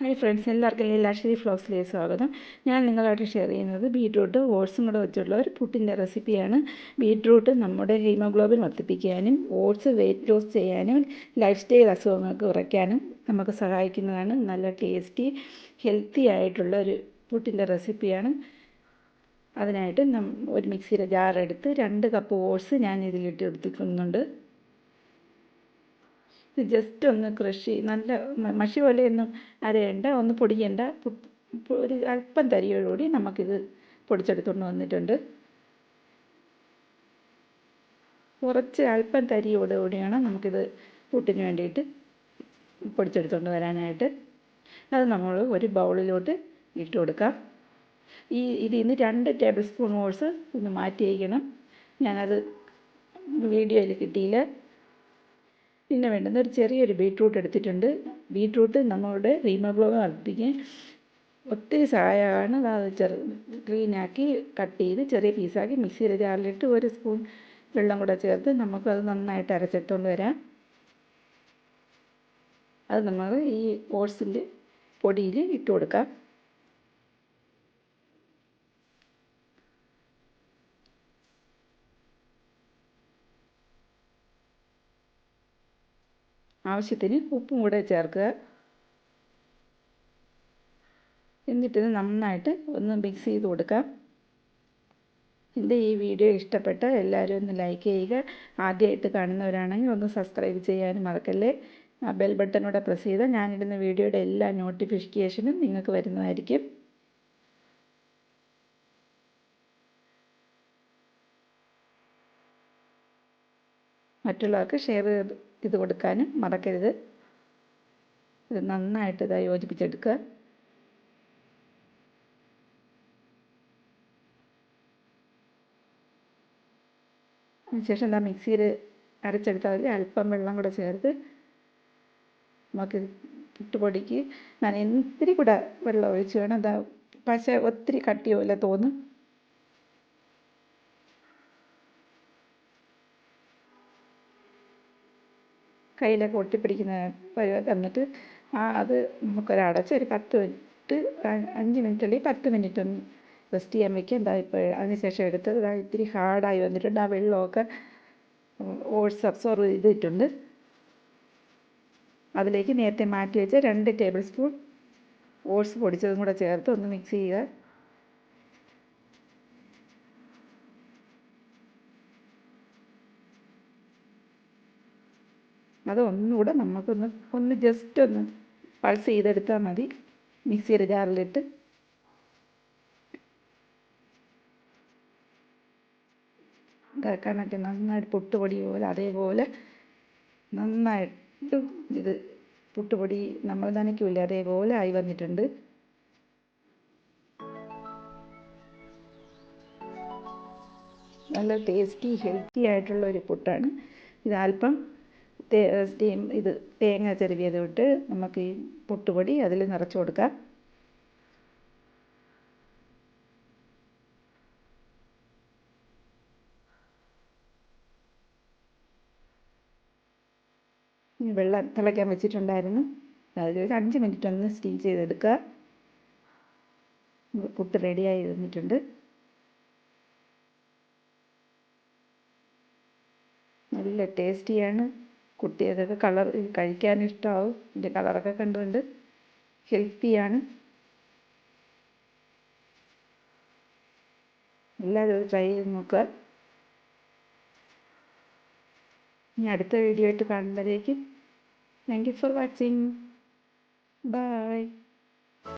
Hi friends എല്ലാവർക്കും ലീലാശ്ശേരി ഫ്ലോക്സിലേക്ക് സ്വാഗതം. ഞാൻ നിങ്ങളായിട്ട് ഷെയർ ചെയ്യുന്നത് ബീട്രൂട്ട് ഓട്സും കൂടെ വെച്ചുള്ള ഒരു പുട്ടിന്റെ റെസിപ്പിയാണ്. ബീട്രൂട്ട് നമ്മുടെ ഹീമോഗ്ലോബിൻ വർദ്ധിപ്പിക്കാനും ഓട്സ് വെയിറ്റ് ലോസ് ചെയ്യാനും ലൈഫ് സ്റ്റൈൽ അസുഖങ്ങൾക്ക് കുറയ്ക്കാനും നമുക്ക് സഹായിക്കുന്നതാണ്. നല്ല ടേസ്റ്റി ഹെൽത്തി ആയിട്ടുള്ള ഒരു പുട്ടിന്റെ റെസിപ്പിയാണ്. അതിനായിട്ട് ഒരു മിക്സിയുടെ ജാർ എടുത്ത് രണ്ട് കപ്പ് ഓട്സ് ഞാൻ ഇതിലിട്ട് എടുത്തിക്കുന്നുണ്ട് ഇത് ജസ്റ്റ് ഒന്ന് ക്രഷ് നല്ല മഷി പോലെയൊന്നും അരയണ്ട ഒന്ന് പൊടിയണ്ട. ഒരു അല്പം തരിയോടുകൂടി നമുക്കിത് പൊടിച്ചെടുത്തുകൊണ്ട് വന്നിട്ടുണ്ട്. കുറച്ച് അല്പം തരിയോടുകൂടിയാണ് നമുക്കിത് പുട്ടിന് വേണ്ടിയിട്ട് പൊടിച്ചെടുത്തുകൊണ്ട് വരാനായിട്ട്. അത് നമ്മൾ ഒരു ബൗളിലോട്ട് ഇട്ട് കൊടുക്കാം. ഈ ഇതിൽ നിന്ന് രണ്ട് ടേബിൾ സ്പൂൺ ഓട്സ് ഒന്ന് മാറ്റി വയ്ക്കണം ഞാനത് വീഡിയോയിൽ കിട്ടിയില്ല. പിന്നെ വേണ്ടുന്ന ഒരു ചെറിയൊരു ബീട്രൂട്ട് എടുത്തിട്ടുണ്ട്. ബീട്രൂട്ട് നമ്മളുടെ ഹീമോഗ്ലോബിൻ വർദ്ധിപ്പിക്കാൻ ഒത്തിരി സഹായമാണ്. അത് ചെറു ക്ലീനാക്കി കട്ട് ചെയ്ത് ചെറിയ പീസാക്കി മിക്സിയിൽ ജാറിലിട്ട് ഒരു സ്പൂൺ വെള്ളം കൂടെ ചേർത്ത് നമുക്കത് നന്നായിട്ട് അരച്ചെടുത്തുകൊണ്ട് വരാം. അത് നമ്മൾ ഈ ഓട്സിന്റെ പൊടിയിൽ ഇട്ട് കൊടുക്കാം. ആവശ്യത്തിന് ഉപ്പും കൂടെ ചേർക്കുക. എന്നിട്ടിത് നന്നായിട്ട് ഒന്ന് മിക്സ് ചെയ്ത് കൊടുക്കാം. എന്റെ ഈ വീഡിയോ ഇഷ്ടപ്പെട്ട എല്ലാവരും ഒന്ന് ലൈക്ക് ചെയ്യുക. ആദ്യമായിട്ട് കാണുന്നവരാണെങ്കിൽ ഒന്ന് സബ്സ്ക്രൈബ് ചെയ്യാനും മറക്കല്ലേ. ആ ബെൽ ബട്ടനോടെ പ്രസ് ചെയ്താൽ ഞാനിടുന്ന വീഡിയോയുടെ എല്ലാ നോട്ടിഫിക്കേഷനും നിങ്ങൾക്ക് വരുന്നതായിരിക്കും. മറ്റുള്ളവർക്ക് ഷെയർ ചെയ്ത് കൊടുക്കാനും മറക്കരുത്. ഇത് നന്നായിട്ട് ഇതാ യോജിപ്പിച്ചെടുക്കുക. അതിനുശേഷം എന്താ മിക്സിയിൽ അരച്ചെടുത്താൽ അല്പം വെള്ളം കൂടെ ചേർത്ത് നമുക്ക് പുട്ടുപൊടിക്ക് ഞാൻ ഇത്തിരി കൂടെ വെള്ളം ഒഴിച്ച് വേണം. എന്താ പക്ഷേ ഒത്തിരി കട്ടി പോലെ തോന്നും. കയ്യിലൊക്കെ ഒട്ടിപ്പിടിക്കുന്ന പരുവം എന്നിട്ട് ആ അത് നമുക്കൊരടച്ച് ഒരു പത്ത് മിനിറ്റ് അഞ്ച് മിനിറ്റ് അല്ലെങ്കിൽ പത്ത് മിനിറ്റ് ഒന്ന് റെസ്റ്റ് ചെയ്യാൻ വയ്ക്കുക എന്താ ഇപ്പോൾ അതിന് ശേഷം എടുത്തത്? ഇതാ ഇത്തിരി ഹാർഡായി വന്നിട്ടുണ്ട്. ആ വെള്ളമൊക്കെ ഓട്സ് അബ്സോർവ് ചെയ്തിട്ടുണ്ട്. അതിലേക്ക് നേരത്തെ മാറ്റി വെച്ച രണ്ട് ടേബിൾ സ്പൂൺ ഓട്സ് പൊടിച്ചതും കൂടെ ചേർത്ത് ഒന്ന് മിക്സ് ചെയ്യുക. അത് ഒന്നുകൂടെ നമുക്കൊന്ന് ഒന്ന് ജസ്റ്റ് ഒന്ന് പൾസ് ചെയ്തെടുത്താൽ മതി. മിക്സിയുടെ ജാറിലിട്ട്. ഇതാക്കാനൊക്കെ നന്നായിട്ട് പുട്ടുപൊടി പോലെ അതേപോലെ നന്നായിട്ട് ഇത് പുട്ടുപൊടി നമ്മൾ നനയ്ക്കില്ല അതേപോലെ ആയി വന്നിട്ടുണ്ട്. നല്ല ടേസ്റ്റി ഹെൽത്തി ആയിട്ടുള്ള ഒരു പുട്ടാണ്. ഇത് അല്പം സ്റ്റീം ഇത് തേങ്ങ ചിരവിയത് ഇട്ട് നമുക്ക് ഈ പുട്ടുപൊടി അതിൽ നിറച്ച് കൊടുക്കാം. വെള്ളം തിളയ്ക്കാൻ വെച്ചിട്ടുണ്ടായിരുന്നു. അതിലൊരു അഞ്ച് മിനിറ്റ് ഒന്ന് സ്റ്റീം ചെയ്തെടുക്കുക. പുട്ട് റെഡിയായി വന്നിട്ടുണ്ട്. നല്ല ടേസ്റ്റിയാണ് കുട്ടികൾക്കൊക്കെ കളർ കഴിക്കാൻ ഇഷ്ടമാവും ഇതിന്റെ കളറൊക്കെ കണ്ടുകൊണ്ട് ഹെൽത്തിയാണ്. എല്ലാവരും ട്രൈ ചെയ്ത് നോക്കുക. ഇനി അടുത്ത വീഡിയോ ആയിട്ട് കാണുമ്പോഴേക്കും. Thank you for watching bye